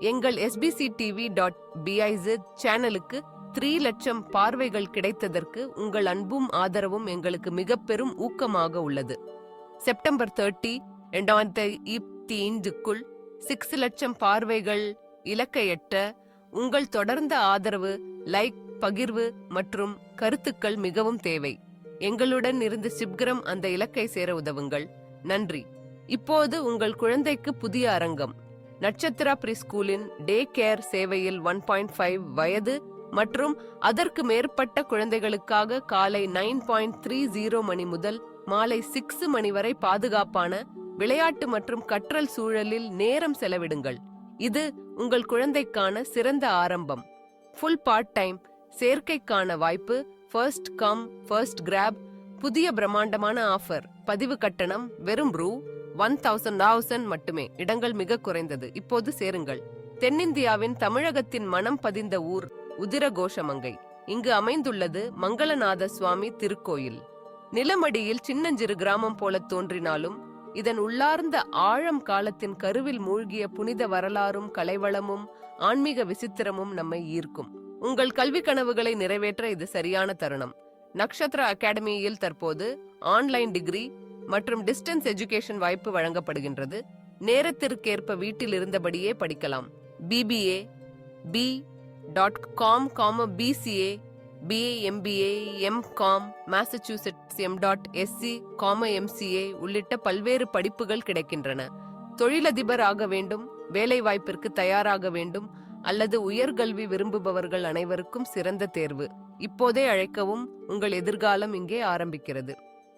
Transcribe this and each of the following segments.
எங்கள் SPC TV dot பிஐசிட் சேனலுக்கு three லட்சம் பார்வைகள் கிடைத்ததற்கு உங்கள் அன்பும் ஆதரவும் எங்களுக்கு மிக பெரும் ஊக்கமாக உள்ளது. செப்டம்பர் தேர்ட்டி இரண்டாயிரத்தி இருபத்தி சிக்ஸ் லட்சம் பார்வைகள் இலக்கை எட்ட உங்கள் தொடர்ந்த ஆதரவு லைக் பகிர்வு மற்றும் கருத்துக்கள் மிகவும் தேவை. எங்களுடன் இருந்து சிப்கிரம் அந்த இலக்கை சேர உதவுங்கள். நன்றி. இப்போது உங்கள் குழந்தைக்கு புதிய அரங்கம். நட்சத்திரா பிரிஸ்கூலின் டே கேர் சேவையில் ஒன் பாயிண்ட் ஃபைவ் வயது மற்றும் அதற்கு மேற்பட்ட குழந்தைகளுக்காக காலை நைன் பாயிண்ட் த்ரீ ஜீரோ மணி முதல் மாலை சிக்ஸ் மணி வரை பாதுகாப்பான விளையாட்டு மற்றும் கற்றல் சூழலில் நேரம் செலவிடுங்கள். இது உங்கள் குழந்தைக்கான சிறந்த ஆரம்பம். ஃபுல் பார்ட் டைம் சேர்க்கைக்கான வாய்ப்பு ஃபர்ஸ்ட் கம் ஃபர்ஸ்ட் கிராப் புதிய பிரம்மாண்டமான ஆஃபர் பதிவு கட்டணம் வெறும் ரூ. ஒன் தௌசண்ட் தௌசண்ட் மட்டுமே. இடங்கள் மிக குறைந்தது. இப்போது சேருங்கள். தென்னிந்தியாவின் தமிழகத்தின் மனம் பதிந்த ஊர் உதிரகோஷமங்கை. இங்கு அமைந்துள்ளது மங்களநாத சுவாமி திருக்கோயில். நிலமடியில் சின்னஞ்சிறு கிராமம் போல தோன்றினாலும் இதன் உள்ளார்ந்த ஆழம் காலத்தின் கருவில் மூழ்கிய புனித வரலாறும் கலைவளமும் ஆன்மீக விசித்திரமும் நம்மை ஈர்க்கும். உங்கள் கல்வி கனவுகளை நிறைவேற்ற இது சரியான தருணம். நக்ஷத்ரா அகாடமியில் தற்போது ஆன்லைன் டிகிரி மற்றும் டிஸ்டன்ஸ் எஜுகேஷன் வாய்ப்பு வழங்கப்படுகின்றது. நேரத்திற்கேற்ப வீட்டில் இருந்தபடியே படிக்கலாம் பிபிஏ பி டாட் காம் காம BCA BA MBA M com Massachusetts M dot SC காம எம்சிஏ உள்ளிட்ட பல்வேறு படிப்புகள் கிடைக்கின்றன. தொழிலதிபர் ஆக வேண்டும் வேலை வாய்ப்பிற்கு தயாராக வேண்டும் அல்லது உயர்கல்வி விரும்புபவர்கள் அனைவருக்கும் சிறந்த தேர்வு. இப்போதே அழைக்கவும் உங்கள் எதிர்காலம் இங்கே ஆரம்பிக்கிறது.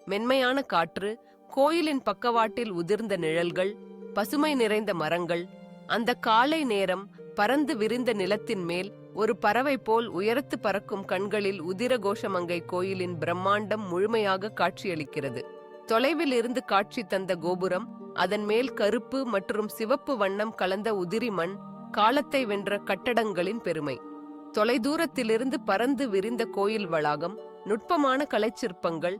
மென்மையான காற்று கோயிலின் பக்கவாட்டில் உதிர்ந்த நிழல்கள் பசுமை நிறைந்த மரங்கள் அந்த காலை நேரம் பறந்து விரிந்த நிலத்தின் மேல் ஒரு பறவை போல் உயரத்து பறக்கும் கண்களில் உதிர கோஷமங்கை கோயிலின் பிரம்மாண்டம் முழுமையாக காட்சியளிக்கிறது. தொலைவில் இருந்து காட்சி தந்த கோபுரம் அதன் மேல் கருப்பு மற்றும் சிவப்பு வண்ணம் கலந்த உதிரி மண் காலத்தை வென்ற கட்டடங்களின் பெருமை. தொலைதூரத்திலிருந்து பறந்து விரிந்த கோயில் வளாகம் நுட்பமான கலைச்சிற்பங்கள்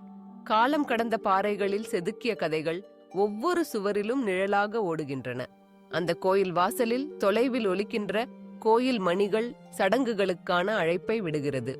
காலம் கடந்த பாறைகளில் செதுக்கிய கதைகள் ஒவ்வொரு சுவரிலும் நிழலாக ஓடுகின்றன. அந்த கோயில் வாசலில் தொலைவில் ஒலிக்கின்ற கோயில் மணிகள் சடங்குகளுக்கான அழைப்பை விடுகிறது.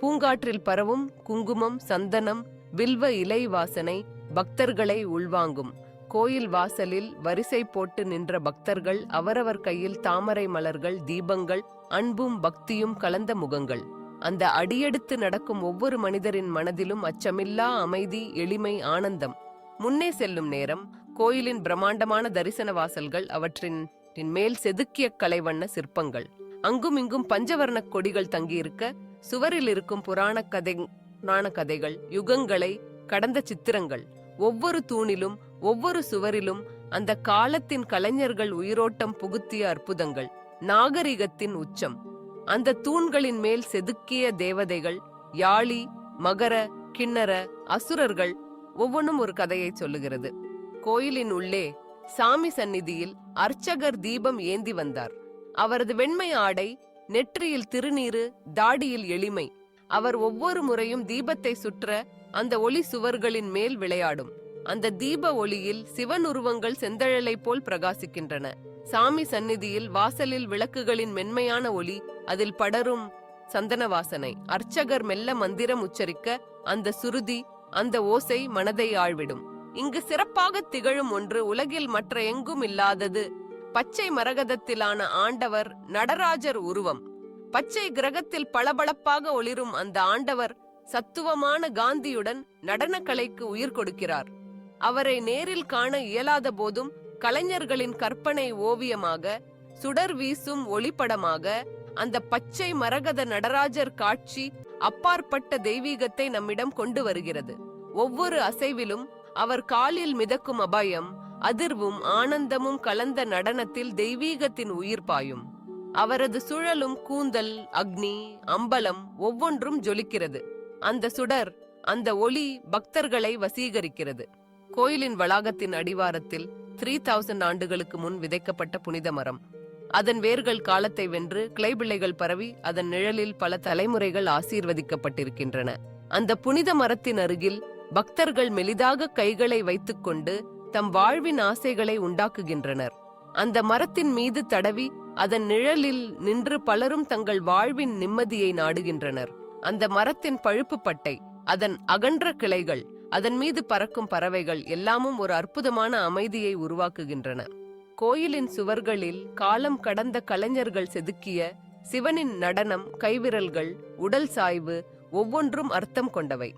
பூங்காற்றில் பரவும் குங்குமம் சந்தனம் வில்வ இலை வாசனை பக்தர்களை உள்வாங்கும். கோயில் வாசலில் வரிசை போட்டு நின்ற பக்தர்கள் அவரவர் கையில் தாமரை மலர்கள் தீபங்கள் அன்பும் பக்தியும் கலந்த முகங்கள். அந்த அடியெடுத்து நடக்கும் ஒவ்வொரு மனிதரின் மனதிலும் அச்சமில்லா அமைதி எளிமை ஆனந்தம். முன்னே செல்லும் நேரம் கோயிலின் பிரம்மாண்டமான தரிசன வாசல்கள் அவற்றின் மேல் செதுக்கிய கலைவண்ண சிற்பங்கள். அங்கும் இங்கும் பஞ்சவர்ணக் கொடிகள் தங்கியிருக்க சுவரில் இருக்கும் புராண கதை புராண கதைகள் யுகங்களை கடந்த சித்திரங்கள். ஒவ்வொரு தூணிலும் ஒவ்வொரு சுவரிலும் அந்த காலத்தின் கலைஞர்கள் உயிரோட்டம் புகுத்திய அற்புதங்கள். நாகரிகத்தின் உச்சம். அந்த தூண்களின் மேல் செதுக்கிய தேவதைகள் யாழி மகர கிண்ணற அசுரர்கள் ஒவ்வொன்றும் ஒரு கதையை சொல்லுகிறது. கோயிலின் உள்ளே சாமி சந்நிதியில் அர்ச்சகர் தீபம் ஏந்தி வந்தார். அவரது வெண்மை ஆடை நெற்றியில் திருநீரு தாடியில் எளிமை. அவர் ஒவ்வொரு முறையும் தீபத்தை சுற்ற அந்த ஒளி சுவர்களின் மேல் விளையாடும். அந்த தீப ஒளியில் சிவன் உருவங்கள் செந்தழலை போல் பிரகாசிக்கின்றன. சாமி சந்நிதியில் வாசலில் விளக்குகளின் மென்மையான ஒளி அதில் படரும் சந்தன வாசனை அர்ச்சகர் மெல்ல மந்திரம் உச்சரிக்க அந்த சுருதி அந்த ஓசை மனதை ஆழ்விடும். இங்கு சிறப்பாக திகழும் ஒன்று உலகில் மற்ற எங்கும் இல்லாதது. பச்சை மரகதத்திலான ஆண்டவர் நடராஜர் உருவம். பச்சை கிரகத்தில் பளபளப்பாக ஒளிரும் அந்த ஆண்டவர் சத்துவமான காந்தியுடன் நடனக்கலைக்கு உயிர் கொடுக்கிறார். அவரை நேரில் காண இயலாத போதும் கலைஞர்களின் கற்பனை ஓவியமாக சுடர் வீசும் ஒளிப்படமாக அந்த பச்சை மரகத நடராஜர் காட்சி அப்பாற்பட்ட தெய்வீகத்தை நம்மிடம் கொண்டு வருகிறது. ஒவ்வொரு அசைவிலும் அவர் காலில் மிதக்கும் அபயம் அதிர்வும் ஆனந்தமும் கலந்த நடனத்தில் தெய்வீகத்தின் உயிர் பாயும். அவரது சுழலும் கூந்தல் அக்னி அம்பலம் ஒவ்வொன்றும் ஜொலிக்கிறது. அந்த சுடர் அந்த ஒளி பக்தர்களை வசீகரிக்கிறது. கோயிலின் வளாகத்தின் அடிவாரத்தில் த்ரீ தௌசண்ட் ஆண்டுகளுக்கு முன் விதைக்கப்பட்ட புனித மரம். அதன் வேர்கள் காலத்தை வென்று கிளைபிள்ளைகள் பரவி அதன் நிழலில் பல தலைமுறைகள் ஆசீர்வதிக்கப்பட்டிருக்கின்றன. அந்த புனித மரத்தின் அருகில் பக்தர்கள் மெலிதாக கைகளை வைத்துக்கொண்டு தம் வாழ்வின் ஆசைகளை உண்டாக்குகின்றனர். அந்த மரத்தின் மீது தடவி அதன் நிழலில் நின்று பலரும் தங்கள் வாழ்வின் நிம்மதியை நாடுகின்றனர். அந்த மரத்தின் பழுப்பு பட்டை அதன் அகன்ற கிளைகள் அதன் மீது பறக்கும் பறவைகள் எல்லாமும் ஒரு அற்புதமான அமைதியை உருவாக்குகின்றன. கோயிலின் சுவர்களில் காலம் கடந்த கலைஞர்கள் செதுக்கிய சிவனின் நடனம் கைவிரல்கள் உடல் சாய்வு ஒவ்வொன்றும் அர்த்தம் கொண்டவை.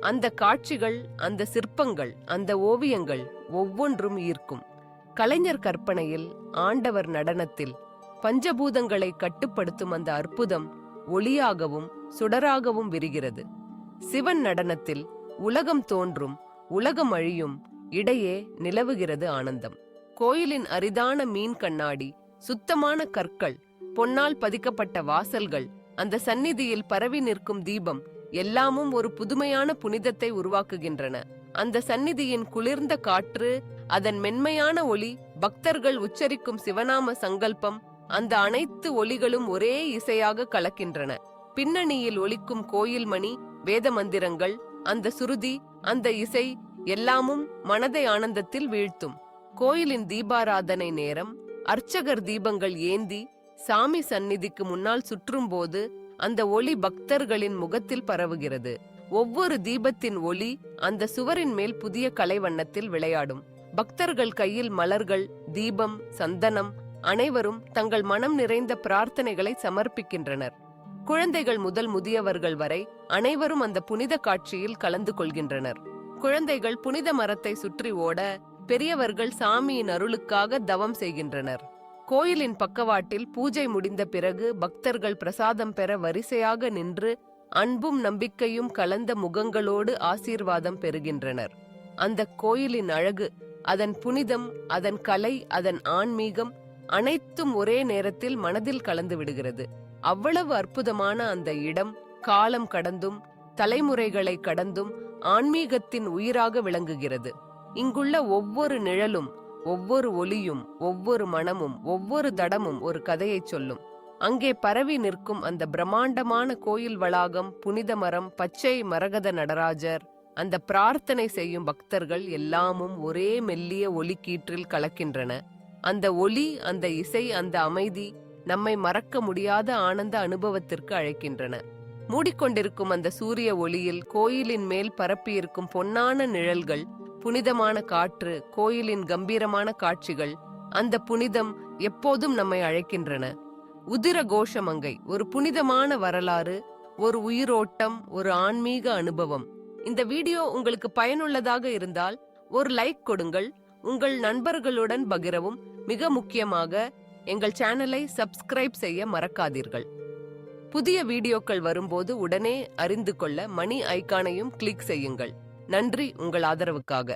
அந்த காட்சிகள் அந்த சிற்பங்கள் அந்த ஓவியங்கள் ஒவ்வொன்றும் ஈர்க்கும். கலைஞர் கற்பனையில் ஆண்டவர் நடனத்தில் பஞ்சபூதங்களை கட்டுப்படுத்தும் அந்த அற்புதம் ஒளியாகவும் சுடராகவும் விரிகிறது. சிவன் நடனத்தில் உலகம் தோன்றும் உலகம் அழியும் இடையே நிலவுகிறது ஆனந்தம். கோயிலின் அரிதான மீன் கண்ணாடி சுத்தமான கற்கள் பொன்னால் பதிக்கப்பட்ட வாசல்கள் அந்த சந்நிதியில் பரவி நிற்கும் தீபம் எல்லாமும் ஒரு புதுமையான புனிதத்தை உருவாக்குகின்றன. அந்த சந்நிதியின் குளிர்ந்த காற்று அதன் மென்மையான ஒளி பக்தர்கள் உச்சரிக்கும் சிவநாம சங்கல்பம் அந்த அனைத்து ஒளிகளும் ஒரே இசையாக கலக்கின்றன. பின்னணியில் ஒலிக்கும் கோயில் மணி வேத மந்திரங்கள் அந்த சுருதி அந்த இசை எல்லாமும் மனதை ஆனந்தத்தில் வீழ்த்தும். கோயிலின் தீபாராதனை நேரம் அர்ச்சகர் தீபங்கள் ஏந்தி சாமி சந்நிதிக்கு முன்னால் சுற்றும்போது அந்த ஒளி பக்தர்களின் முகத்தில் பரவுகிறது. ஒவ்வொரு தீபத்தின் ஒளி அந்த சுவரின் மேல் புதிய கலைவண்ணத்தில் விளையாடும். பக்தர்கள் கையில் மலர்கள் தீபம் சந்தனம் அனைவரும் தங்கள் மனம் நிறைந்த பிரார்த்தனைகளை சமர்ப்பிக்கின்றனர். குழந்தைகள் முதல் முதியவர்கள் வரை அனைவரும் அந்த புனித காட்சியில் கலந்து கொள்கின்றனர். குழந்தைகள் புனித மரத்தை சுற்றி ஓட பெரியவர்கள் சாமியின் அருளுக்காக தவம் செய்கின்றனர். கோயிலின் பக்கவாட்டில் பூஜை முடிந்த பிறகு பக்தர்கள் பிரசாதம் பெற வரிசையாக நின்று அன்பும் நம்பிக்கையும் கலந்த முகங்களோடு ஆசீர்வாதம் பெறுகின்றனர். அந்த கோயிலின் அழகு அதன் புனிதம் அதன் கலை அதன் ஆன்மீகம் அனைத்தும் ஒரே நேரத்தில் மனதில் கலந்து விடுகிறது. அவ்வளவு அற்புதமான அந்த இடம் காலம் கடந்தும் தலைமுறைகளை கடந்தும் ஆன்மீகத்தின் உயிராக விளங்குகிறது. இங்குள்ள ஒவ்வொரு நிழலும் ஒவ்வொரு ஒளியும் ஒவ்வொரு மனமும் ஒவ்வொரு தடமும் ஒரு கதையைச் சொல்லும். அங்கே பரவி நிற்கும் அந்த பிரம்மாண்டமான கோயில் வளாகம் புனித மரம் பச்சை மரகத நடராஜர் அந்த பிரார்த்தனை செய்யும் பக்தர்கள் எல்லாமும் ஒரே மெல்லிய ஒலிக்கீற்றில் கலக்கின்றன. அந்த ஒலி அந்த இசை அந்த அமைதி நம்மை மறக்க முடியாத ஆனந்த அனுபவத்திற்கு அழைக்கின்றன. மூடிக்கொண்டிருக்கும் அந்த சூரிய ஒளியில் கோயிலின் மேல் பரப்பியிருக்கும் பொன்னான நிழல்கள் புனிதமான காற்று கோயிலின் கம்பீரமான காட்சிகள் அந்த புனிதம் எப்போதும் நம்மை அழைக்கின்றன. உதிர கோஷமங்கை ஒரு புனிதமான வரலாறு ஒரு உயிரோட்டம் ஒரு ஆன்மீக அனுபவம். இந்த வீடியோ உங்களுக்கு பயனுள்ளதாக இருந்தால் ஒரு லைக் கொடுங்கள் உங்கள் நண்பர்களுடன் பகிரவும் மிக முக்கியமாக எங்கள் சேனலை சப்ஸ்கிரைப் செய்ய மறக்காதீர்கள். புதிய வீடியோக்கள் வரும்போது உடனே அறிந்து கொள்ள மணி ஐகானையும் கிளிக் செய்யுங்கள். நன்றி உங்கள் ஆதரவுக்காக.